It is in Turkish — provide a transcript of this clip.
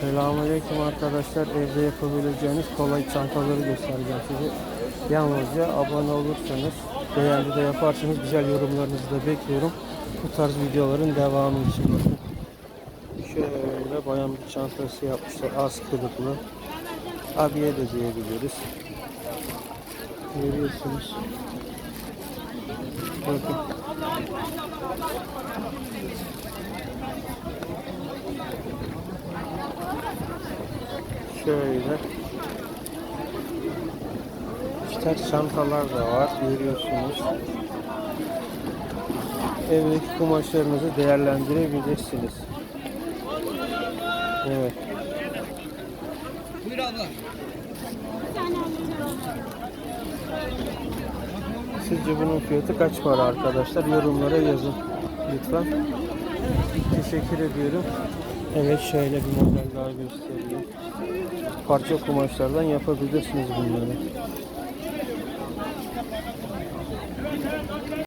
Selamünaleyküm arkadaşlar. Evde yapabileceğiniz kolay çantaları göstereceğim size. Yalnızca abone olursanız, beğendi de yaparsanız güzel yorumlarınızı da bekliyorum. Bu tarz videoların devamı için. Şöyle bayan bir çantası yapmışlar. Az kılıklı. Abiye de diyebiliriz. Görüyorsunuz. Bakın. Şöyle. İşte çantalar da var görüyorsunuz. Evdeki kumaşlarınızı değerlendirebilirsiniz. Evet. Buyur abla. Sizce bunun fiyatı kaç para arkadaşlar? Yorumlara yazın lütfen. Teşekkür ediyorum. Evet şöyle bir model daha göstereyim. Parça kumaşlardan yapabilirsiniz bunları.